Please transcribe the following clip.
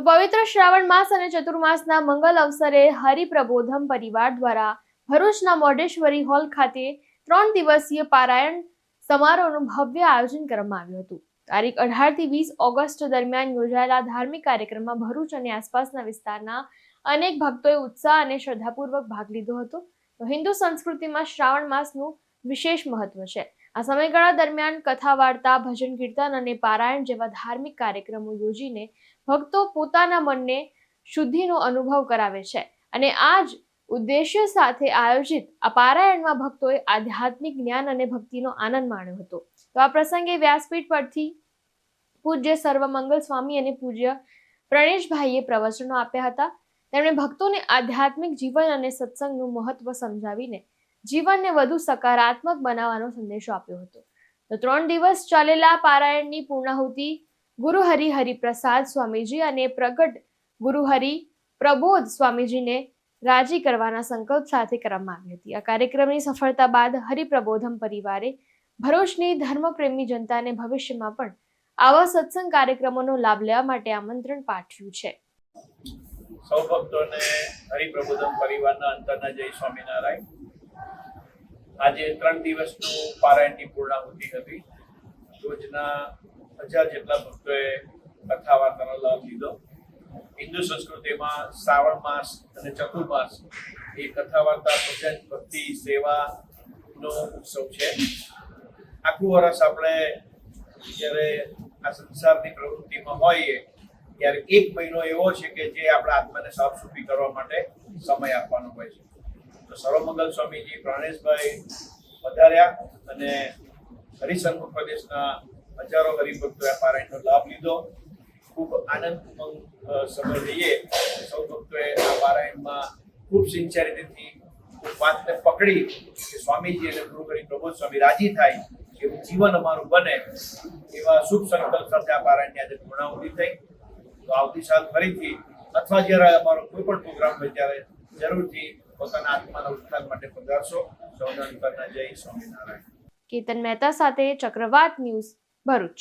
તો પવિત્ર શ્રાવણ માસ અને ચતુર્માસના મંગલ અવસરે હરિપ્રબોધમ પરિવાર દ્વારા ભરૂચના મોઢેશ્વરી હોલ ખાતે ત્રણ દિવસીય પારાયણ સમારોહનું ભવ્ય આયોજન કરવામાં આવ્યું હતું. તારીખ અઢારથી વીસ ઓગસ્ટ દરમિયાન યોજાયેલા ધાર્મિક કાર્યક્રમમાં ભરૂચ અને આસપાસના વિસ્તારના અનેક ભક્તોએ ઉત્સાહ અને શ્રદ્ધાપૂર્વક ભાગ લીધો હતો. તો હિન્દુ સંસ્કૃતિમાં શ્રાવણ માસનું વિશેષ મહત્વ છે. આ સમયગાળા દરમિયાન કથા વાર્તા, ભજન કીર્તન અને પારાયણ જેવા ધાર્મિક કાર્યક્રમો યોજીને ભક્તો પોતાના મનને શુદ્ધિનો અનુભવ કરાવે છે. અને આ જ ઉદ્દેશ્ય સાથે આયોજિત આ પારાયણમાં ભક્તોએ આધ્યાત્મિક જ્ઞાન અને ભક્તિનો આનંદ માણ્યો હતો. તો આ પ્રસંગે વ્યાસપીઠ પરથી પૂજ્ય સર્વમંગલ સ્વામી અને પૂજ્ય પ્રણેશભાઈએ પ્રવચનો આપ્યા હતા. તેમણે ભક્તોને આધ્યાત્મિક જીવન અને સત્સંગનું મહત્વ સમજાવીને જીવનને વધુ સકારાત્મક બનાવવાનો સંદેશો આપ્યો હતો. તો ત્રણ દિવસ ચાલેલા પારાયણની પૂર્ણાહુતિ ગુરુહરિ હરિપ્રસાદ સ્વામીજી અને પ્રગટ ગુરુ હરિ પ્રબોધ સ્વામીજીને રાજી કરવાના સંકલ્પ સાથે કરવામાં આવી હતી. આ કાર્યક્રમની સફળતા બાદ હરિપ્રબોધમ પરિવારે ભરૂચની ધર્મપ્રેમી જનતાને ભવિષ્યમાં પણ આવા સત્સંગ કાર્યક્રમોનો લાભ લેવા માટે આમંત્રણ પાઠવ્યું છે. સૌ ભક્તોને હરિપ્રબોધમ પરિવારના અંતરના જય સ્વામિનારાયણ. આજે ત્રણ દિવસનું પારાયણની પૂર્ણાહુતિ હતી. રોજના હજાર જેટલા ભક્તોએ કથા વાર્તાનો લાભ લીધો. હિન્દુ સંસ્કૃતિમાં શ્રાવણ માસ અને ચતુર્માસ એ કથા વાર્તા ભજન, ભક્તિ, સેવાનો ઉત્સવ છે. આખું વર્ષ આપણે જ્યારે આ સંસારની પ્રવૃત્તિમાં હોઈએ, ત્યારે એક મહિનો એવો છે કે જે આપણા આત્માને સાફ સુફી કરવા માટે સમય આપવાનો હોય છે. સર્વમંગલ સ્વામીજી, પ્રાણેશભાઈ વધાર્યા અને હરિસન્મુખ પ્રદેશના હજારો હરિભક્તો આ પારાયણનો લાભ લીધો. ખૂબ આનંદ સમય લઈએ. સૌ ભક્તોએ આ પારાયણમાં ખૂબ સિન્સિયરિટીથી વાતને પકડી કે સ્વામીજી અને ગુરુ હરિ પ્રબોધ સ્વામી રાજી થાય, એવું જીવન અમારું બને, એવા શુભ સંકલ્પ સાથે આ પારાયણની આજે પૂર્ણાહુતિ થઈ. તો આવતી સાલ ફરીથી અથવા જ્યારે અમારો કોઈ પણ પ્રોગ્રામ હોય ત્યારે જરૂરથી પોતાના આત્માના ઉત્થાન માટે પધારશો. સૌના અંતરના જય સ્વામિનારાયણ. કેતન મહેતા સાથે ચક્રવાત ન્યૂઝ ભરૂચ.